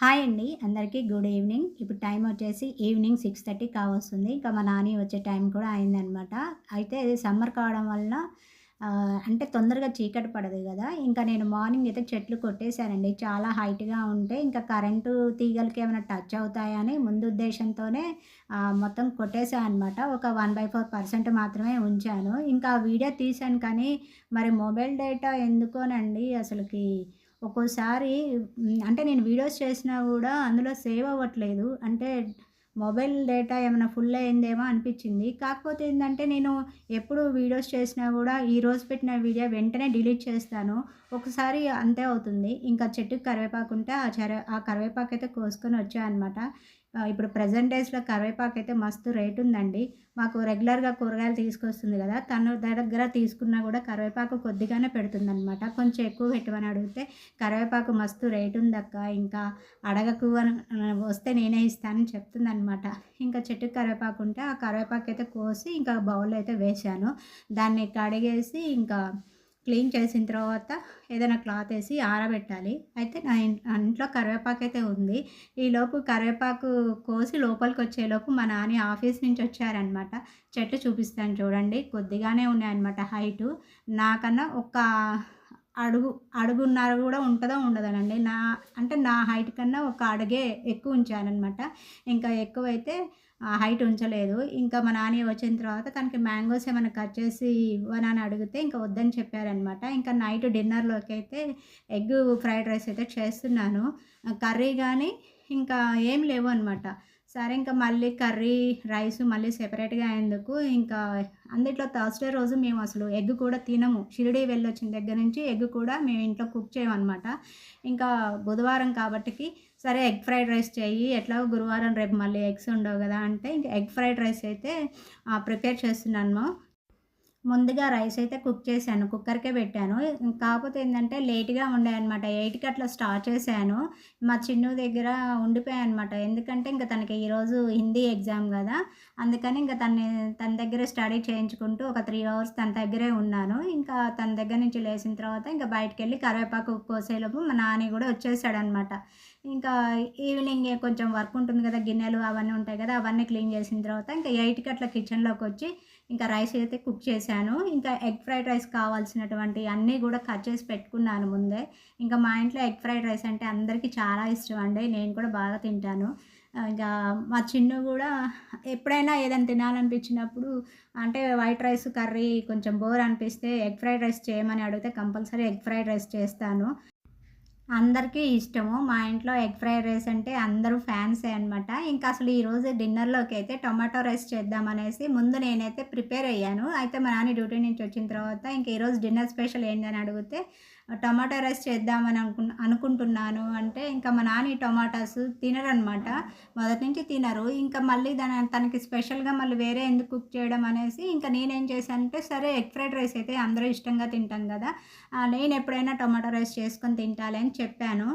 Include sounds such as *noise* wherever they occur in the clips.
Hi అండి అందరికీ good evening. ఇప్పుడు టైం వచ్చేసి ఈవినింగ్ సిక్స్ థర్టీ కావస్తుంది. ఇంకా మా నాని వచ్చే టైం కూడా అయిందనమాట అయితే సమ్మర్ కావడం వల్ల అంటే తొందరగా చీకటి పడదు కదా. ఇంకా నేను మార్నింగ్ అయితే చెట్లు కొట్టేశానండి. చాలా హైట్గా ఉంటే ఇంకా కరెంటు తీగలకి ఏమైనా టచ్ అవుతాయని ముందు ఉద్దేశంతోనే మొత్తం కొట్టేశాను అనమాట ఒక వన్ బై ఫోర్ పర్సెంట్ మాత్రమే ఉంచాను. ఇంకా వీడియో తీశాను కానీ మరి మొబైల్ డేటా ఎందుకోనండి? అసలుకి ఒక్కోసారి అంటే నేను వీడియోస్ చేసినా కూడా అందులో సేవ్ అవ్వట్లేదు. అంటే మొబైల్ డేటా ఏమైనా ఫుల్ అయిందేమో అనిపించింది కాకపోతే ఏంటంటే నేను ఎప్పుడు వీడియోస్ చేసినా కూడా ఈ రోజు పెట్టిన వీడియో వెంటనే డిలీట్ చేస్తాను. ఒకసారి అంతే అవుతుంది. ఇంకా చెట్టుకి కరివేపాకుంటే ఆ చర ఆ కరివేపాకు అయితే కోసుకొని వచ్చాయన్నమాట అనమాట. ఇప్పుడు ప్రజెంట్ డేస్‌లో అయితే మస్తు రేటుందండి. మాకు రెగ్యులర్‌గా కూరగాయలు తీసుకొస్తుంది కదా తను దగ్గర తీసుకున్నా కూడా కరివేపాకు కొద్దిగానే పెడుతుందనమాట. కొంచెం ఎక్కువ పెట్టమని అడిగితే, "కరివేపాకు మస్తు రేటుందక్క ఇంకా అడగకు అని వస్తే నేనే ఇస్తానని" చెప్తుందనమాట. ఇంకా చెట్టు కరివేపాకు ఉంటే ఆ అయితే కోసి ఇంకా బౌల్ అయితే వేశాను. దాన్ని కడిగేసి ఇంకా క్లీన్ చేసిన తర్వాత ఏదైనా క్లాత్ వేసి ఆరబెట్టాలి. అయితే నా ఇంట్లో ఇంట్లో అయితే ఉంది. ఈలోపు కరివేపాకు కోసి లోపలికి వచ్చేలోపు మా నాని ఆఫీస్ నుంచి వచ్చారనమాట. చెట్లు చూపిస్తాను చూడండి. కొద్దిగానే ఉన్నాయన్నమాట హైటు. నాకన్నా ఒక అడుగు అడుగున్నర కూడా ఉంటుందో ఉండదనండి నా అంటే నా హైట్ కన్నా ఒక అడుగే ఎక్కువ ఉంచానమాట ఇంకా ఎక్కువైతే హైట్ ఉంచలేదు. ఇంకా మా నాని వచ్చిన తర్వాత తనకి మ్యాంగోస్ ఏమైనా కట్ చేసి ఇవ్వనా అని అడిగితే ఇంకా వద్దని చెప్పారనమాట. ఇంకా నైట్ డిన్నర్లోకి అయితే ఎగ్ ఫ్రైడ్ రైస్ అయితే చేస్తున్నాను. కర్రీ కానీ ఇంకా ఏం లేవు అనమాట సరే ఇంకా మళ్ళీ కర్రీ, రైస్ మళ్ళీ సెపరేట్‌గా అయ్యేందుకు ఇంకా అందుట్లో థర్స్‌డే రోజు మేము అసలు ఎగ్ కూడా తినము. షిరిడీ వెళ్ళొచ్చిన దగ్గర నుంచి ఎగ్ కూడా మేము ఇంట్లో కుక్ చేయమన్నమాట ఇంకా బుధవారం కాబట్టికి సరే ఎగ్ ఫ్రైడ్ రైస్ చేయి ఎట్లా గురువారం రేపు మళ్ళీ ఎగ్స్ ఉండవు కదా అంటే ఇంకా ఎగ్ ఫ్రైడ్ రైస్ అయితే ప్రిపేర్ చేస్తున్నాను. ముందుగా రైస్ అయితే కుక్ చేశాను. కుక్కర్‌కే పెట్టాను. కాకపోతే ఏంటంటే లేట్‌గా అనమాట ఎయిట్కి అట్లా స్టార్ట్ చేశాను. మా చిన్ను దగ్గర ఉండిపోయానమాట. ఎందుకంటే ఇంక తనకి ఈరోజు హిందీ ఎగ్జామ్ కదా అందుకని ఇంక తన్ని తన దగ్గరే స్టడీ చేయించుకుంటూ ఒక త్రీ అవర్స్ తన దగ్గరే ఉన్నాను. ఇంకా తన దగ్గర నుంచి లేచిన తర్వాత ఇంకా బయటకు బయటికెళ్ళి కరివేపాకు కోసేలోపు మా నాని కూడా వచ్చేసాడనమాట. ఇంకా ఈవినింగ్ కొంచెం వర్క్ ఉంటుంది కదా గిన్నెలు అవన్నీ ఉంటాయి కదా అవన్నీ క్లీన్ చేసిన తర్వాత ఇంకా ఎయిట్కి అట్లా కిచెన్‌లోకొచ్చి ఇంకా రైస్ అయితే కుక్ చేశాను. ఇంకా ఎగ్ ఫ్రైడ్ రైస్ కావాల్సినటువంటి అన్నీ కూడా కట్ చేసి పెట్టుకున్నాను ముందే. ఇంకా మా ఇంట్లో ఎగ్ ఫ్రైడ్ రైస్ అంటే అందరికీ చాలా ఇష్టం అండి. నేను కూడా బాగా తింటాను. ఇంకా మా చిన్ను కూడా ఎప్పుడైనా ఏదైనా తినాలనిపించినప్పుడు అంటే వైట్ రైస్ కర్రీ కొంచెం బోర్ అనిపిస్తే ఎగ్ ఫ్రైడ్ రైస్ చేయమని అడిగితే కంపల్సరీ ఎగ్ ఫ్రైడ్ రైస్ చేస్తాను. అందరికీ ఇష్టము. మా ఇంట్లో ఎగ్ ఫ్రైడ్ రైస్ అంటే అందరూ ఫ్యాన్సే అనమాట. ఇంకా అసలు ఈరోజు అయితే టొమాటో రైస్ చేద్దామనేసి ముందు నేనైతే ప్రిపేర్ అయ్యాను. అయితే మా నాన్న డ్యూటీ నుంచి వచ్చిన తర్వాత ఇంక ఈరోజు డిన్నర్ స్పెషల్ ఏందని అడిగితే టమాటా రైస్ చేద్దామని అనుకున్ అనుకుంటున్నాను అంటే ఇంకా మా నాన్న టమాటాస్ తినరనమాట. మొదటి నుంచి తినరు. ఇంకా మళ్ళీ దాని తనకి స్పెషల్‌గా మళ్ళీ వేరే ఎందుకు కుక్ చేయడం అనేసి ఇంకా నేనేం చేశానంటే సరే ఎగ్ ఫ్రైడ్ రైస్ అయితే అందరూ ఇష్టంగా తింటాం కదా నేను ఎప్పుడైనా టొమాటో రైస్ చేసుకొని తింటాలి అని చెప్పాను.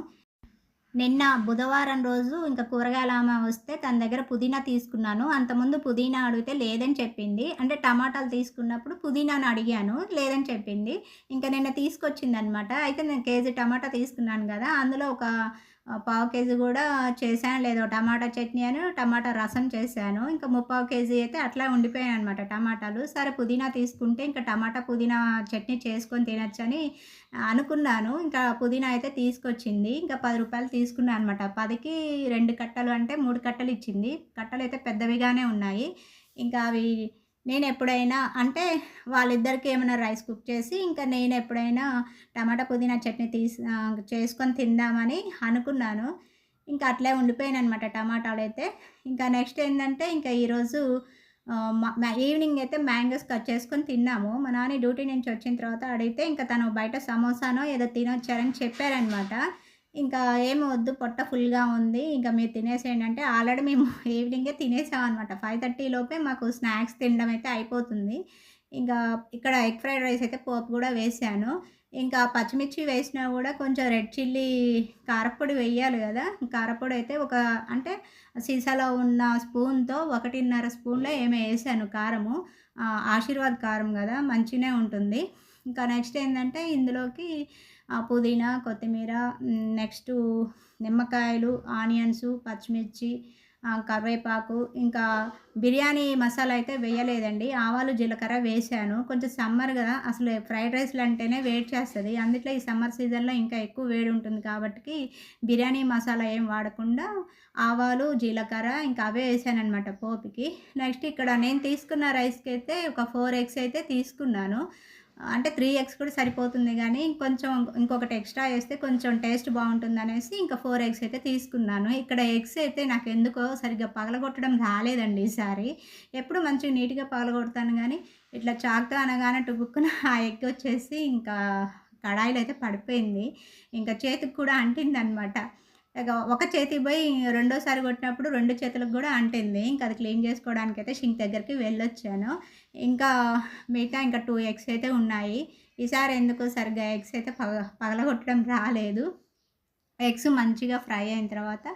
నిన్న బుధవారం రోజు ఇంకా కూరగాయల ఆమె వస్తే తన దగ్గర పుదీనా తీసుకున్నాను. అంతకుముందు పుదీనా అడిగితే లేదని చెప్పింది. అంటే టమాటాలు తీసుకున్నప్పుడు పుదీనాను అడిగాను. లేదని చెప్పింది. ఇంక నిన్న తీసుకొచ్చిందనమాట. అయితే నేను కేజీ టమాటా తీసుకున్నాను కదా అందులో ఒక పావు కేజీ కూడా చేశాను లేదో టమాటా చట్నీ అని టమాటా రసం చేశాను. ఇంకా ముప్పావు కేజీ అయితే అట్లా ఉండిపోయాయనమాట టమాటాలు. సరే పుదీనా తీసుకుంటే ఇంకా టమాటా, పుదీనా చట్నీ చేసుకొని తినొచ్చని అనుకున్నాను. ఇంకా పుదీనా అయితే తీసుకొచ్చింది. ఇంకా పది రూపాయలు తీసుకున్నాను అనమాట. 10కి 2 కట్టలు అంటే మూడు కట్టలు ఇచ్చింది. కట్టలు అయితే పెద్దవిగానే ఉన్నాయి. ఇంకా అవి నేను ఎప్పుడైనా అంటే వాళ్ళిద్దరికి ఏమైనా రైస్ కుక్ చేసి ఇంకా నేను ఎప్పుడైనా టమాటా, పుదీనా చట్నీ తీసి చేసుకొని తిందామని అనుకున్నాను. ఇంకా అట్లే ఉండిపోయాను అనమాట టమాటాలు అయితే ఇంకా నెక్స్ట్ ఏంటంటే ఇంకా ఈరోజు ఈవినింగ్ అయితే మ్యాంగోస్ కట్ చేసుకొని తిన్నాము. మా నాన్న డ్యూటీ నుంచి వచ్చిన తర్వాత అడిగితే ఇంకా తను బయట సమోసానో ఏదో తినొచ్చారని చెప్పారనమాట. ఇంకా ఏమి వద్దు పొట్ట ఫుల్‌గా ఉంది. ఇంకా మీరు తినేసేయండి అంటే ఆల్రెడీ మేము *laughs* ఈవినింగే తినేసామనమాట. 5:30 లోపే మాకు స్నాక్స్ తినడం అయితే అయిపోతుంది. ఇంకా ఇక్కడ ఎగ్ ఫ్రైడ్ రైస్ అయితే పోపు కూడా వేసాను ఇంకా పచ్చిమిర్చి వేసినా కూడా కొంచెం రెడ్ చిల్లీ కారపొడి వేయాలి కదా కారపొడి అయితే ఒక అంటే సీసాలో ఉన్న స్పూన్‌తో 1.5 స్పూన్‌లో ఏమో వేసాను కారము. ఆశీర్వాద్ కారం కదా మంచిగనే ఉంటుంది. ఇంకా నెక్స్ట్ ఏంటంటే ఇందులోకి పుదీనా కొత్తిమీర నెక్స్ట్ నిమ్మకాయలు ఆనియన్స్ పచ్చిమిర్చి కరివేపాకు ఇంకా బిర్యానీ మసాలా అయితే వేయలేదండి. ఆవాలు జీలకర్ర వేసాను కొంచెం సమ్మర్ కదా అసలు ఫ్రైడ్ రైస్లు అంటేనే వేడి చేస్తుంది. అందుట్లో ఈ సమ్మర్ సీజన్లో ఇంకా ఎక్కువ వేడి ఉంటుంది కాబట్టి బిర్యానీ మసాలా ఏం వాడకుండా ఆవాలు జీలకర్ర ఇంకా అవే వేసాను అనమాట పోపుకి. నెక్స్ట్ ఇక్కడ నేను తీసుకున్న రైస్కి అయితే ఒక ఫోర్ ఎగ్స్ అయితే తీసుకున్నాను. అంటే త్రీ ఎగ్స్ కూడా సరిపోతుంది కానీ ఇంకొంచెం ఇంకొకటి ఎక్స్ట్రా వేస్తే కొంచెం టేస్ట్ బాగుంటుంది అనేసి ఇంకా ఫోర్ ఎగ్స్ అయితే తీసుకున్నాను. ఇక్కడ ఎగ్స్ అయితే నాకు ఎందుకో సరిగ్గా పగలగొట్టడం రాలేదండి ఈసారి. ఎప్పుడు మంచిగా నీట్గా పగలగొడతాను కానీ ఇట్లా చాక్తో అనగానే టుబుక్కున ఆ ఎగ్ వచ్చేసి ఇంకా కడాయిలో అయితే పడిపోయింది. ఇంకా చేతికి కూడా అంటింది అనమాట ఒక చేతి పోయి రెండోసారి కొట్టినప్పుడు రెండు చేతులకు కూడా అంటింది. ఇంకా అది క్లీన్ చేసుకోవడానికి అయితే షింక్ దగ్గరికి వెళ్ళొచ్చాను. ఇంకా మిగతా ఇంకా టూ ఎగ్స్ అయితే ఉన్నాయి. ఈసారి ఎందుకు సరిగ్గా ఎగ్స్ అయితే పగ పగలగొట్టడం రాలేదు. ఎగ్స్ మంచిగా ఫ్రై అయిన తర్వాత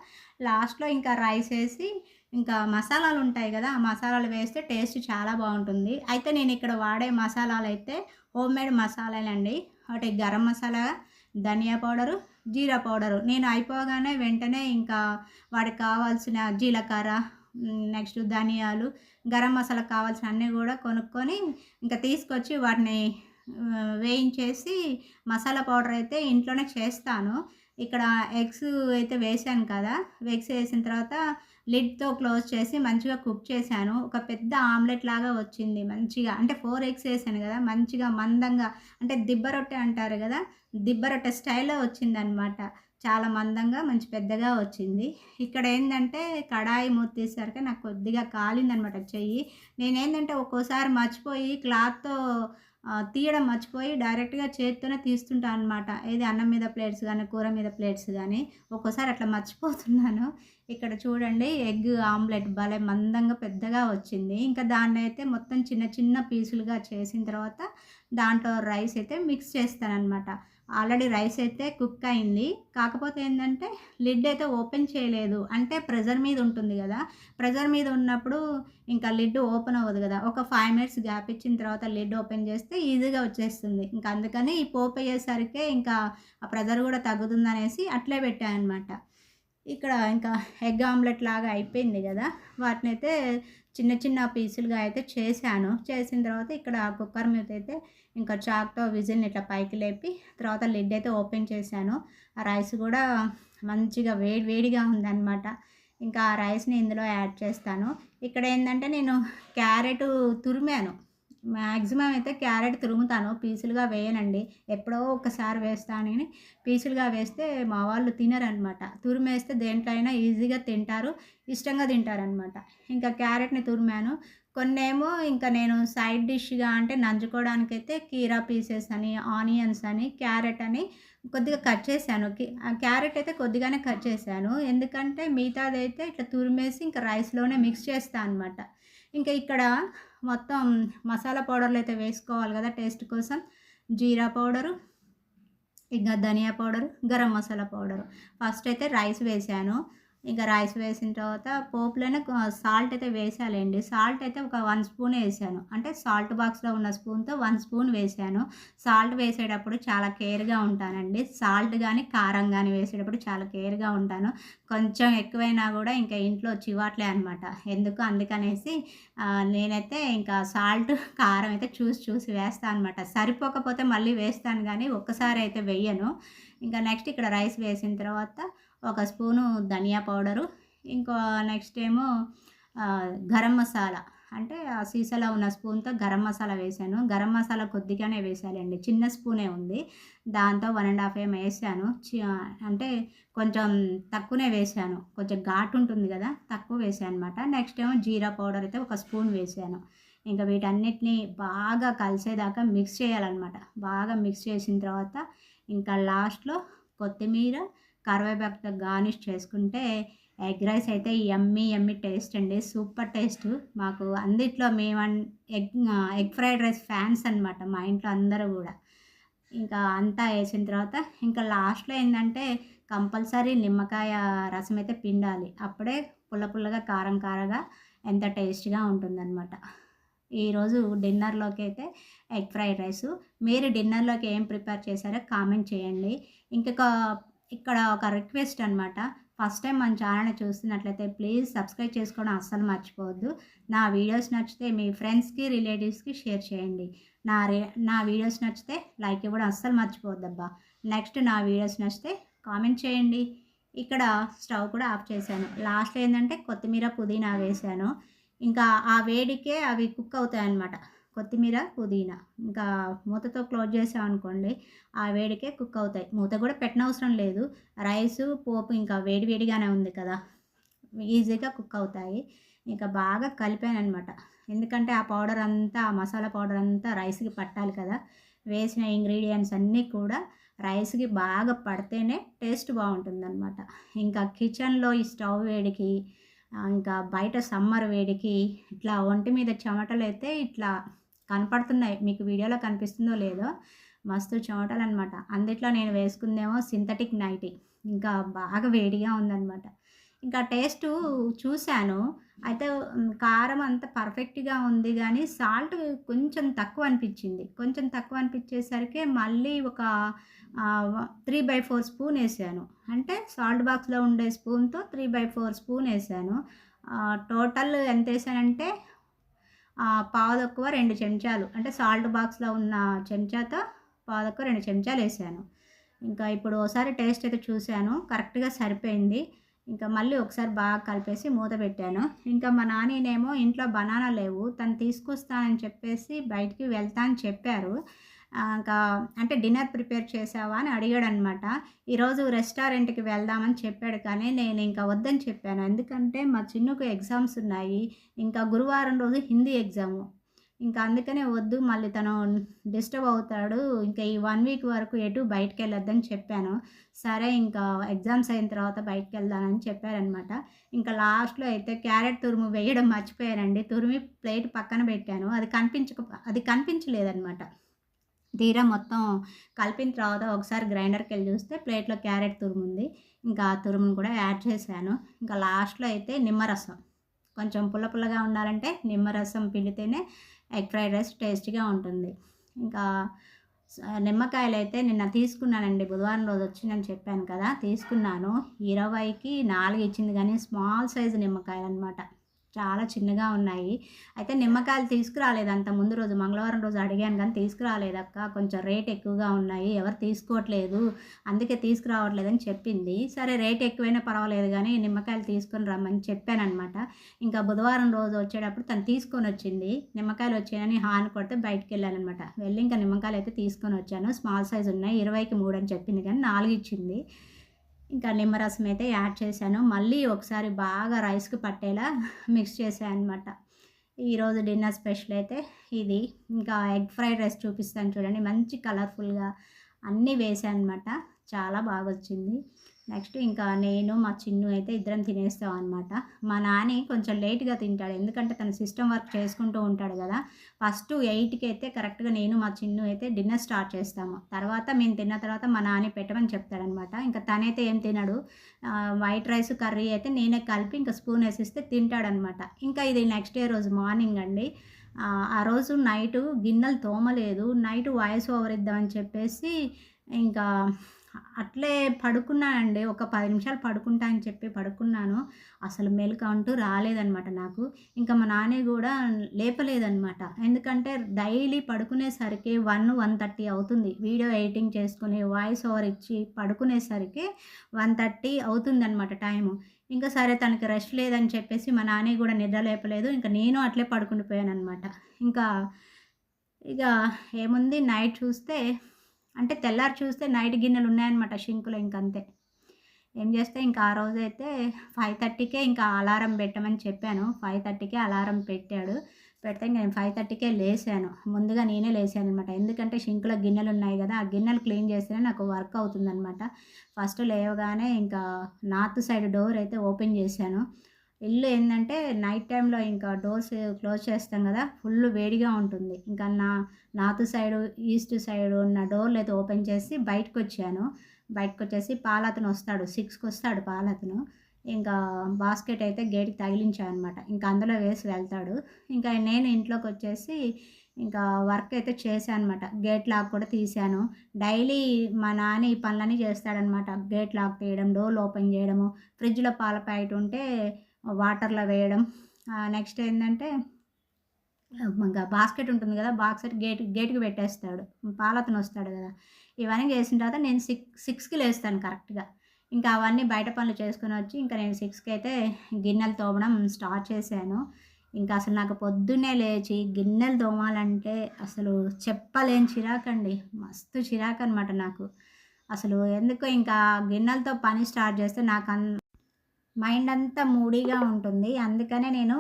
లాస్ట్లో ఇంకా రైస్ వేసి ఇంకా మసాలాలు ఉంటాయి కదా ఆ మసాలాలు వేస్తే టేస్ట్ చాలా బాగుంటుంది. అయితే నేను ఇక్కడ వాడే మసాలాలు అయితే హోమ్ మేడ్ మసాలాలండి. ఒకటి గరం మసాలా ధనియా పౌడరు జీరా పౌడరు. నేను అయిపోగానే వెంటనే ఇంకా వాడికి కావాల్సిన జీలకర్ర నెక్స్ట్ ధనియాలు గరం మసాలా కావాల్సిన అన్నీ కూడా కొనుక్కొని ఇంకా తీసుకొచ్చి వాటిని వేయించేసి మసాలా పౌడర్ అయితే ఇంట్లోనే చేస్తాను. ఇక్కడ ఎగ్స్ అయితే వేసాను కదా ఎగ్స్ వేసిన తర్వాత లిడ్తో క్లోజ్ చేసి మంచిగా కుక్ చేశాను. ఒక పెద్ద ఆమ్లెట్ లాగా వచ్చింది మంచిగా. అంటే ఫోర్ ఎగ్స్ వేసాను కదా మంచిగా మందంగా అంటే దిబ్బ రొట్టె అంటారు కదా దిబ్బ రొట్టె స్టైల్లో వచ్చిందనమాట చాలా మందంగా మంచి పెద్దగా వచ్చింది. ఇక్కడ ఏంటంటే కడాయి మూతేసరికి నాకు కొద్దిగా కాలిందనమాట చెయ్యి. నేనేంటంటే ఒక్కోసారి మర్చిపోయి క్లాత్తో తీయడం మర్చిపోయి డైరెక్ట్గా చేతితోనే తీస్తుంటాను అనమాట ఏది అన్నం మీద ప్లేట్స్ కానీ కూర మీద ప్లేట్స్ కానీ ఒక్కోసారి అట్లా మర్చిపోతున్నాను. ఇక్కడ చూడండి ఎగ్ ఆమ్లెట్ భలే మందంగా పెద్దగా వచ్చింది. ఇంకా దాన్ని అయితే మొత్తం చిన్న చిన్న పీసులుగా చేసిన తర్వాత దాంట్లో రైస్ అయితే మిక్స్ చేస్తాను అనమాట ఆల్రెడీ రైస్ అయితే కుక్ అయింది. కాకపోతే ఏంటంటే లిడ్ అయితే ఓపెన్ చేయలేదు. అంటే ప్రెజర్ మీద ఉంటుంది కదా. ప్రెజర్ మీద ఉన్నప్పుడు ఇంకా లిడ్ ఓపెన్ అవ్వదు కదా. ఒక ఫైవ్ మినిట్స్ గ్యాప్ ఇచ్చిన తర్వాత లిడ్ ఓపెన్ చేస్తే ఈజీగా వచ్చేస్తుంది. ఇంకా అందుకని ఈ పోపు అయ్యేసరికి ఇంకా ఆ ప్రెజర్ కూడా తగ్గుతుంది అనేసి అట్లే పెట్టాను అనమాట ఇక్కడ ఇంకా ఎగ్ ఆమ్లెట్ లాగా అయిపోయింది కదా. వాటిని అయితే చిన్న చిన్న పీసులుగా అయితే చేశాను. చేసిన తర్వాత ఇక్కడ కుక్కర్ మీద అయితే ఇంకా చాక్తో విజిల్ని ఇట్లా పైకి లేపి తర్వాత లిడ్ అయితే ఓపెన్ చేశాను. ఆ రైస్ కూడా మంచిగా వేడి వేడిగా ఉందన్నమాట. ఇంకా ఆ రైస్ని ఇందులో యాడ్ చేస్తాను. ఇక్కడ ఏంటంటే నేను క్యారెట్ తురిమాను. మ్యాక్సిమం అయితే క్యారెట్ తురుముతాను. పీసులుగా వేయనండి. ఎప్పుడో ఒకసారి వేస్తానని పీసులుగా వేస్తే మా వాళ్ళు తినరనమాట. తురిమేస్తే దేంట్లో అయినా ఈజీగా తింటారు. ఇష్టంగా తింటారనమాట. ఇంకా క్యారెట్ని తురిమాను. కొన్నేమో ఇంకా నేను సైడ్ డిష్గా అంటే నంచుకోవడానికి అయితే కీరా పీసెస్ అని ఆనియన్స్ అని క్యారెట్ అని కొద్దిగా కట్ చేశాను. క్యారెట్ అయితే కొద్దిగానే కట్ చేశాను. ఎందుకంటే మిగతాది అయితే ఇట్లా తురిమేసి ఇంకా రైస్లోనే మిక్స్ చేస్తాను అనమాట. ఇంకా ఇక్కడ మొత్తం మసాలా పౌడర్లు అయితే వేసుకోవాలి కదా టేస్ట్ కోసం. జీరా పౌడరు ఇంకా ధనియా powder garam masala powder. First అయితే రైస్ వేసాను. ఇంకా రైస్ వేసిన తర్వాత పోపులోనే సాల్ట్ అయితే వేసాలండి. సాల్ట్ అయితే ఒక వన్ స్పూన్ వేసాను. అంటే సాల్ట్ బాక్స్లో ఉన్న స్పూన్తో వన్ స్పూన్ వేసాను. సాల్ట్ వేసేటప్పుడు చాలా కేర్గా ఉంటానండి. సాల్ట్ కానీ కారం కానీ వేసేటప్పుడు చాలా కేర్గా ఉంటాను. కొంచెం ఎక్కువైనా కూడా ఇంకా ఇంట్లో చివాట్లే అనమాట ఎందుకు? అందుకనేసి నేనైతే ఇంకా సాల్ట్ కారం అయితే చూసి చూసి వేస్తాను అనమాట సరిపోకపోతే మళ్ళీ వేస్తాను కానీ ఒక్కసారి అయితే వెయ్యను ఇంకా నెక్స్ట్ ఇక్కడ రైస్ వేసిన తర్వాత ఒక స్పూను ధనియా పౌడరు ఇంకో నెక్స్ట్ ఏమో గరం మసాలా. అంటే ఆ సీసాలో ఉన్న స్పూన్తో గరం మసాలా వేసాను. గరం మసాలా కొద్దిగానే వేసాలండి. చిన్న స్పూనే ఉంది. దాంతో వన్ అండ్ హాఫ్ ఏం వేసాను. అంటే కొంచెం తక్కువనే వేసాను. కొంచెం ఘాటు ఉంటుంది కదా తక్కువ వేసాను అనమాట నెక్స్ట్ ఏమో జీరా పౌడర్ అయితే ఒక స్పూన్ వేసాను. ఇంకా వీటన్నిటిని బాగా కలిసేదాకా మిక్స్ చేయాలన్నమాట. బాగా మిక్స్ చేసిన తర్వాత ఇంకా లాస్ట్లో కొత్తిమీర కరివేపాకుతో గార్నిష్ చేసుకుంటే ఎగ్ రైస్ అయితే ఎమ్మీ ఎమ్మీ టేస్ట్ అండి. Super taste. మాకు అందిట్లో మేము egg egg fried rice fans అనమాట మా ఇంట్లో అందరూ కూడా. ఇంకా అంతా వేసిన తర్వాత ఇంకా లాస్ట్లో ఏంటంటే కంపల్సరీ నిమ్మకాయ రసం అయితే పిండాలి. అప్పుడే పుల్ల పుల్లగా కారం కారగా ఎంత టేస్ట్గా ఉంటుందన్నమాట. ఈరోజు డిన్నర్లోకి అయితే ఎగ్ ఫ్రైడ్ రైస్. మీరు డిన్నర్లోకి ఏం ప్రిపేర్ చేశారో కామెంట్ చేయండి. ఇంకొక ఇక్కడ ఒక రిక్వెస్ట్ అనమాట ఫస్ట్ టైం మన ఛానల్ చూస్తున్నట్లయితే ప్లీజ్ సబ్స్క్రైబ్ చేసుకోవడం అస్సలు మర్చిపోవద్దు. నా వీడియోస్ నచ్చితే మీ ఫ్రెండ్స్కి రిలేటివ్స్కి షేర్ చేయండి. నా రే నా వీడియోస్ నచ్చితే లైక్ ఇవ్వడం అస్సలు మర్చిపోవద్దు అబ్బా నెక్స్ట్ నా వీడియోస్ నచ్చితే కామెంట్ చేయండి. ఇక్కడ స్టవ్ కూడా ఆఫ్ చేశాను. లాస్ట్ ఏంటంటే కొత్తిమీర పుదీనా వేసాను ఇంకా ఆ వేడికే అవి కుక్ అవుతాయి అన్నమాట కొత్తిమీర పుదీనా ఇంకా మూతతో క్లోజ్ చేసామనుకోండి ఆ వేడికే కుక్ అవుతాయి. మూత కూడా పెట్టనవసరం లేదు. రైస్ పోపు ఇంకా వేడి వేడిగానే ఉంది కదా. ఈజీగా కుక్ అవుతాయి. ఇంకా బాగా కలిపాను అనమాట ఎందుకంటే ఆ పౌడర్ అంతా ఆ మసాలా పౌడర్ అంతా రైస్కి పట్టాలి కదా. వేసిన ఇంగ్రీడియంట్స్ అన్నీ కూడా రైస్కి బాగా పడితేనే టేస్ట్ బాగుంటుందన్నమాట. ఇంకా కిచెన్లో ఈ స్టవ్ వేడికి ఇంకా బయట సమ్మర్ వేడికి ఇట్లా ఒంటి మీద చెమటలు అయితే ఇట్లా కనపడుతున్నాయి. మీకు వీడియోలో కనిపిస్తుందో లేదో మస్తు చెమటలు అనమాట అందుట్లో నేను వేసుకుందేమో సింథటిక్ నైటీ. ఇంకా బాగా వేడిగా ఉందన్నమాట ఇంకా టేస్ట్ చూశాను. అయితే కారం అంత పర్ఫెక్ట్గా ఉంది కానీ సాల్ట్ కొంచెం తక్కువ అనిపించింది. కొంచెం తక్కువ అనిపించేసరికి మళ్ళీ ఒక త్రీ బై ఫోర్ స్పూన్ వేసాను. అంటే సాల్ట్ బాక్స్లో ఉండే స్పూన్తో త్రీ బై ఫోర్ స్పూన్ వేసాను. టోటల్ ఎంత వేసానంటే పావుదక్కువ రెండు చెంచాలు. అంటే సాల్ట్ బాక్స్లో ఉన్న చెంచాతో పావుదక్కువ రెండు చెంచాలు వేసాను. ఇంకా ఇప్పుడు ఒకసారి టేస్ట్ అయితే చూశాను. కరెక్ట్గా సరిపోయింది. ఇంకా మళ్ళీ ఒకసారి బాగా కలిపేసి మూత పెట్టాను. ఇంకా మా నాన్ననేమో ఇంట్లో బనానా లేవు. తను తీసుకొస్తానని చెప్పేసి బయటికి వెళ్తా అని చెప్పారు. ఇంకా అంటే డిన్నర్ ప్రిపేర్ చేసావా అని అడిగాడు అనమాట ఈరోజు రెస్టారెంట్కి వెళ్దామని చెప్పాడు కానీ నేను ఇంకా వద్దని చెప్పాను. ఎందుకంటే మా చిన్నకు ఎగ్జామ్స్ ఉన్నాయి. ఇంకా గురువారం రోజు హిందీ ఎగ్జాము. ఇంకా అందుకనే వద్దు మళ్ళీ తను డిస్టర్బ్ అవుతాడు. ఇంకా ఈ వన్ వీక్ వరకు ఎటు బయటకు వెళ్ళొద్దని చెప్పాను. సరే ఇంకా ఎగ్జామ్స్ అయిన తర్వాత బయటకు వెళ్దానని చెప్పారనమాట. ఇంకా లాస్ట్లో అయితే క్యారెట్ తురుము వేయడం మర్చిపోయానండి. తురిమి ప్లేట్ పక్కన పెట్టాను. అది కనిపించక అది కనిపించలేదనమాట. తీరా మొత్తం కలిపిన తర్వాత ఒకసారి గ్రైండర్కి వెళ్ళి చూస్తే ప్లేట్లో క్యారెట్ తురుము ఉంది ఇంకా ఆ తురుమును కూడా యాడ్ చేశాను. ఇంకా లాస్ట్లో అయితే నిమ్మరసం. కొంచెం పుల్ల పుల్లగా ఉండాలంటే నిమ్మరసం పిండితేనే ఎగ్ ఫ్రైడ్ రైస్ టేస్ట్గా ఉంటుంది. ఇంకా నిమ్మకాయలు అయితే నిన్న తీసుకున్నానండి. బుధవారం రోజు వచ్చిందని చెప్పాను కదా తీసుకున్నాను. ఇరవైకి నాలుగు ఇచ్చింది కానీ స్మాల్ సైజు నిమ్మకాయలు అనమాట చాలా చిన్నగా ఉన్నాయి. అయితే నిమ్మకాయలు తీసుకురాలేదు అంత ముందు రోజు. మంగళవారం రోజు అడిగాను కానీ తీసుకురాలేదు అక్క. కొంచెం రేట్ ఎక్కువగా ఉన్నాయి. ఎవరు తీసుకోవట్లేదు. అందుకే తీసుకురావట్లేదని చెప్పింది. సరే రేట్ ఎక్కువైనా పర్వాలేదు కానీ నిమ్మకాయలు తీసుకొని రమ్మని చెప్పానమాట ఇంకా బుధవారం రోజు వచ్చేటప్పుడు తను తీసుకొని వచ్చింది. నిమ్మకాయలు వచ్చాయని హాన్ కొడితే బయటకు వెళ్ళానమాట వెళ్ళి ఇంకా నిమ్మకాయలు అయితే తీసుకొని వచ్చాను. స్మాల్ సైజ్ ఉన్నాయి. ఇరవైకి మూడు అని చెప్పింది కానీ నాలుగు ఇచ్చింది. ఇంకా నిమ్మరసం అయితే యాడ్ చేశాను. మళ్ళీ ఒకసారి బాగా రైస్కి పట్టేలా మిక్స్ చేశాను అనమాట ఈరోజు డిన్నర్ స్పెషల్ అయితే ఇది. ఇంకా ఎగ్ ఫ్రైడ్ రైస్ చూపిస్తాను చూడండి. మంచి కలర్ఫుల్గా అన్నీ వేసాను అనమాట చాలా బాగా వచ్చింది నెక్స్ట్ ఇంకా నేను మా చిన్ను అయితే ఇద్దరం తినేస్తాం అనమాట మా నాని కొంచెం లేట్గా తింటాడు. ఎందుకంటే తన సిస్టమ్ వర్క్ చేసుకుంటూ ఉంటాడు కదా. ఫస్ట్ ఎయిట్కి అయితే కరెక్ట్గా నేను మా చిన్ను అయితే డిన్నర్ స్టార్ట్ చేస్తాము. తర్వాత మేము తిన్న తర్వాత మా నాని పెట్టమని చెప్తాడనమాట ఇంకా తనైతే ఏం తినడు. వైట్ రైస్ కర్రీ అయితే నేనే కలిపి ఇంకా స్పూన్ వేసిస్తే తింటాడనమాట ఇంకా ఇది నెక్స్ట్ డే రోజు మార్నింగ్ అండి. ఆ రోజు నైట్ గిన్నెలు తోమలేదు. నైట్ వాయిస్ ఓవర్ ఇద్దామని చెప్పేసి ఇంకా అట్లే పడుకున్నానండి. ఒక పది నిమిషాలు పడుకుంటా అని చెప్పి పడుకున్నాను. అసలు మెలకు అంటూ రాలేదనమాట నాకు. ఇంకా మా నాన్న కూడా లేపలేదనమాట ఎందుకంటే డైలీ పడుకునేసరికి వన్ వన్ థర్టీ అవుతుంది. వీడియో ఎడిటింగ్ చేసుకుని వాయిస్ ఓవర్ ఇచ్చి పడుకునేసరికి వన్ థర్టీ అవుతుందనమాట టైము. ఇంకా సరే తనకి రెస్ట్ లేదని చెప్పేసి మా నాన్న కూడా నిద్ర లేపలేదు. ఇంకా నేను అట్లే పడుకుండిపోయాను అనమాట ఇంకా ఇక ఏముంది? నైట్ చూస్తే అంటే తెల్లారి చూస్తే నైట్ గిన్నెలు ఉన్నాయన్నమాట షింకులో ఇంకంతే. ఏం చేస్తే ఇంకా ఆ రోజు అయితే ఫైవ్ థర్టీకే ఇంకా అలారం పెట్టమని చెప్పాను. ఫైవ్ థర్టీకే అలారం పెట్టాడు. పెడితే నేను ఫైవ్ థర్టీకే లేసాను. ముందుగా నేనే లేసాను అనమాట ఎందుకంటే షింకులో గిన్నెలు ఉన్నాయి కదా ఆ గిన్నెలు క్లీన్ చేస్తేనే నాకు వర్క్ అవుతుందనమాట ఫస్ట్ లేవగానే ఇంకా నార్త్ సైడ్ డోర్ అయితే ఓపెన్ చేశాను. ఇల్లు ఏంటంటే నైట్ టైంలో ఇంకా డోర్స్ క్లోజ్ చేస్తాం కదా ఫుల్ వేడిగా ఉంటుంది. ఇంకా నా నార్త్ సైడ్ ఈస్ట్ సైడ్ ఉన్న డోర్లు అయితే ఓపెన్ చేసి బయటకు వచ్చాను. బయటకు వచ్చేసి పాలతను వస్తాడు సిక్స్కి వస్తాడు పాలతను. ఇంకా బాస్కెట్ అయితే గేట్కి తగిలించాను అనమాట ఇంకా అందులో వేసి వెళ్తాడు. ఇంకా నేను ఇంట్లోకి వచ్చేసి ఇంకా వర్క్ అయితే చేశాను అనమాట గేట్ లాక్ కూడా తీశాను. డైలీ మా నాన్న ఈ పనులన్నీ చేస్తాడనమాట గేట్ లాక్ తీయడం డోర్లు ఓపెన్ చేయడము ఫ్రిడ్జ్లో పాల ప్యాకెట్ ఉంటే వాటర్లో వేయడం. నెక్స్ట్ ఏంటంటే ఇంకా బాస్కెట్ ఉంటుంది కదా బాస్కెట్ గేట్ గేట్కి పెట్టేస్తాడు. పాలతను వస్తాడు కదా. ఇవన్నీ చేసిన తర్వాత నేను సిక్స్ సిక్స్కి లేస్తాను కరెక్ట్గా. ఇంకా అవన్నీ బయట పనులు చేసుకుని వచ్చి ఇంకా నేను సిక్స్కి అయితే గిన్నెలు తోమడం స్టార్ట్ చేశాను. ఇంకా అసలు నాకు పొద్దున్నే లేచి గిన్నెలు తోమాలంటే అసలు చెప్పలేని చిరాకండి మస్తు చిరాకు అనమాట నాకు. అసలు ఎందుకో ఇంకా గిన్నెలతో పని స్టార్ట్ చేస్తే నాకు అన్ మైండ్ అంతా మూడీగా ఉంటుంది. అందుకనే నేను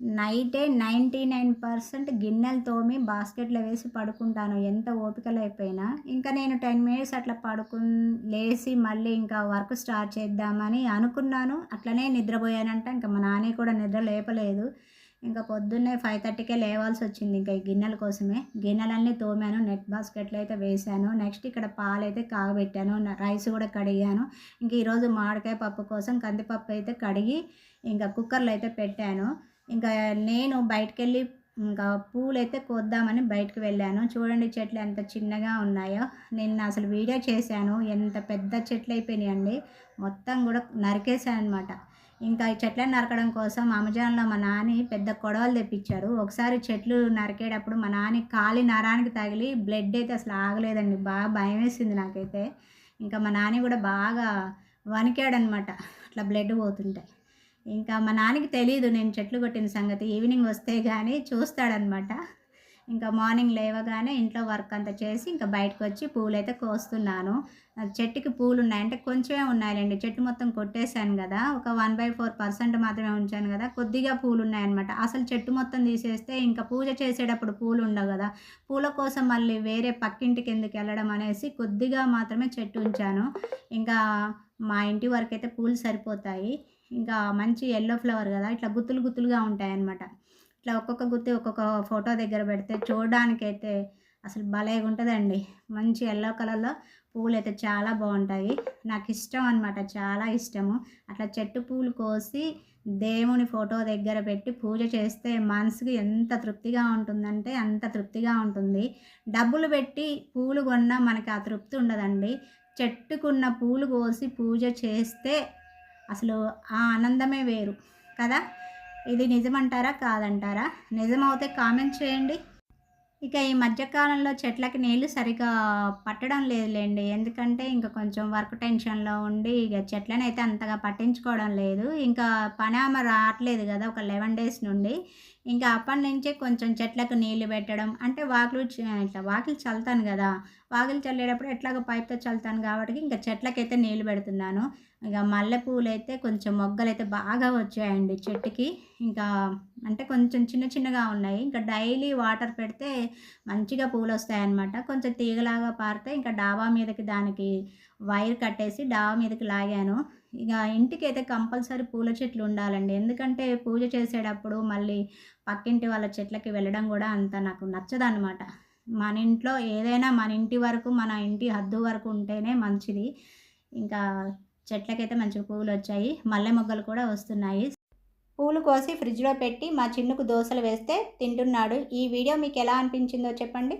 నైటే నైంటీ నైన్ పర్సెంట్ గిన్నెలు తోమి బాస్కెట్లో వేసి పడుకుంటాను. ఎంత ఓపికలు అయిపోయినా. ఇంకా నేను టెన్ మినిట్స్ అట్లా పడుకు లేచి మళ్ళీ ఇంకా వర్క్ స్టార్ట్ చేద్దామని అనుకున్నాను. అట్లనే నిద్రపోయానంట. ఇంకా మా నాన్న కూడా నిద్ర లేపలేదు. ఇంకా పొద్దున్నే ఫైవ్ థర్టీకే లేవాల్సి వచ్చింది ఇంకా ఈ గిన్నెల కోసమే. గిన్నెలన్నీ తోమాను నెట్ బాస్కెట్లు అయితే వేసాను నెక్స్ట్ ఇక్కడ పాలు అయితే కాగబెట్టాను రైస్ కూడా కడిగాను. ఇంక ఈరోజు మామిడికాయ పప్పు కోసం కందిపప్పు అయితే కడిగి ఇంకా కుక్కర్లో అయితే పెట్టాను. ఇంకా నేను బయటకు వెళ్ళి ఇంకా పూలు అయితే కోద్దామని బయటకు వెళ్ళాను. చూడండి చెట్లు ఎంత చిన్నగా ఉన్నాయో. నిన్న అసలు వీడియో చేశాను. ఎంత పెద్ద చెట్లు అయిపోయినాయండి. మొత్తం కూడా నరికేశాను అనమాట ఇంకా ఈ చెట్లను నరకడం కోసం అమెజాన్లో మా నాని పెద్ద కొడవలు తెప్పించారు. ఒకసారి చెట్లు నరికేటప్పుడు మా నాని కాలి నరానికి తగిలి బ్లడ్ అయితే అసలు ఆగలేదండి. బాగా భయం వేసింది నాకైతే. ఇంకా మా నాని కూడా బాగా వణికాడనమాట. అట్లా బ్లడ్ పోతుంటే. ఇంకా మా నాన్నకి తెలియదు నేను చెట్లు కొట్టిన సంగతి. ఈవినింగ్ వస్తే కానీ చూస్తాడనమాట. ఇంకా మార్నింగ్ లేవగానే ఇంట్లో వర్క్ అంతా చేసి ఇంకా బయటకు వచ్చి పూలు అయితే కోస్తున్నాను చెట్టుకి పూలు ఉన్నాయంటే కొంచెమే ఉన్నాయండి చెట్టు మొత్తం కొట్టేశాను కదా. ఒక వన్ బై ఫోర్ పర్సెంట్ మాత్రమే ఉంచాను కదా. కొద్దిగా పూలు ఉన్నాయన్నమాట అసలు చెట్టు మొత్తం తీసేస్తే ఇంకా పూజ చేసేటప్పుడు పూలు ఉండవు కదా. పూల కోసం మళ్ళీ వేరే పక్కింటికి ఎందుకు వెళ్ళడం అనేసి కొద్దిగా మాత్రమే చెట్టు ఉంచాను. ఇంకా మా ఇంటి వరకు అయితే పూలు సరిపోతాయి. ఇంకా మంచి ఎల్లో ఫ్లవర్ కదా. ఇట్లా గుత్తులు గుత్తులుగా ఉంటాయన్నమాట. ఇట్లా ఒక్కొక్క గుత్తి ఒక్కొక్క ఫోటో దగ్గర పెడితే చూడడానికైతే అసలు భలేగా ఉంటుందండి మంచి ఎల్లో కలర్లో పూలు అయితే చాలా బాగుంటాయి. నాకు ఇష్టం అనమాట చాలా ఇష్టము. అట్లా చెట్టు పూలు కోసి దేవుని ఫోటో దగ్గర పెట్టి పూజ చేస్తే మనసుకి ఎంత తృప్తిగా ఉంటుందంటే అంత తృప్తిగా ఉంటుంది. డబ్బులు పెట్టి పూలు కొన్నా మనకి ఆ తృప్తి ఉండదండి. చెట్టుకున్న పూలు కోసి పూజ చేస్తే అసలు ఆ ఆనందమే వేరు కదా? ఇది నిజమంటారా? కాదంటారా? నిజమవుతే కామెంట్ చేయండి. ఇక ఈ మధ్యకాలంలో చెట్లకి నీళ్ళు సరిగా పట్టడం లేదులేండి. ఎందుకంటే ఇంకా కొంచెం వర్క్ టెన్షన్లో ఉండి ఇక చెట్లని అయితే అంతగా పట్టించుకోవడం లేదు. ఇంకా పని ఆమె రావట్లేదు కదా ఒక లెవెన్ డేస్ నుండి. ఇంకా అప్పటి నుంచే కొంచెం చెట్లకు నీళ్ళు పెట్టడం. అంటే వాకులు ఇట్లా వాకిలు చల్లుతాను కదా. వాకిలు చల్లేటప్పుడు ఎట్లాగ పైప్తో చల్లుతాను కాబట్టి ఇంకా చెట్లకైతే నీళ్ళు పెడుతున్నాను. ఇక మల్లెపూలు అయితే కొంచెం మొగ్గలు అయితే బాగా వచ్చాయండి చెట్టుకి. ఇంకా అంటే కొంచెం చిన్న చిన్నగా ఉన్నాయి. ఇంకా డైలీ వాటర్ పెడితే మంచిగా పూలు వస్తాయన్నమాట కొంచెం తీగలాగా పారితే ఇంకా డాబా మీదకి దానికి వైర్ కట్టేసి డాబా మీదకి లాగాను. ఇక ఇంటికి అయితే కంపల్సరీ పూల చెట్లు ఉండాలండి. ఎందుకంటే పూజ చేసేటప్పుడు మళ్ళీ పక్కింటి వాళ్ళ చెట్లకి వెళ్ళడం కూడా అంత నాకు నచ్చదన్నమాట. మన ఇంట్లో ఏదైనా మన ఇంటి వరకు మన ఇంటి హద్దు వరకు ఉంటేనే మంచిది. ఇంకా చెట్లకైతే మంచి పువ్వులు వచ్చాయి. మల్లె మొగ్గలు కూడా వస్తున్నాయి. పూలు కోసి ఫ్రిడ్జ్లో పెట్టి మా చిన్నుకు దోశలు వేస్తే తింటున్నాడు. ఈ వీడియో మీకు ఎలా అనిపించిందో చెప్పండి.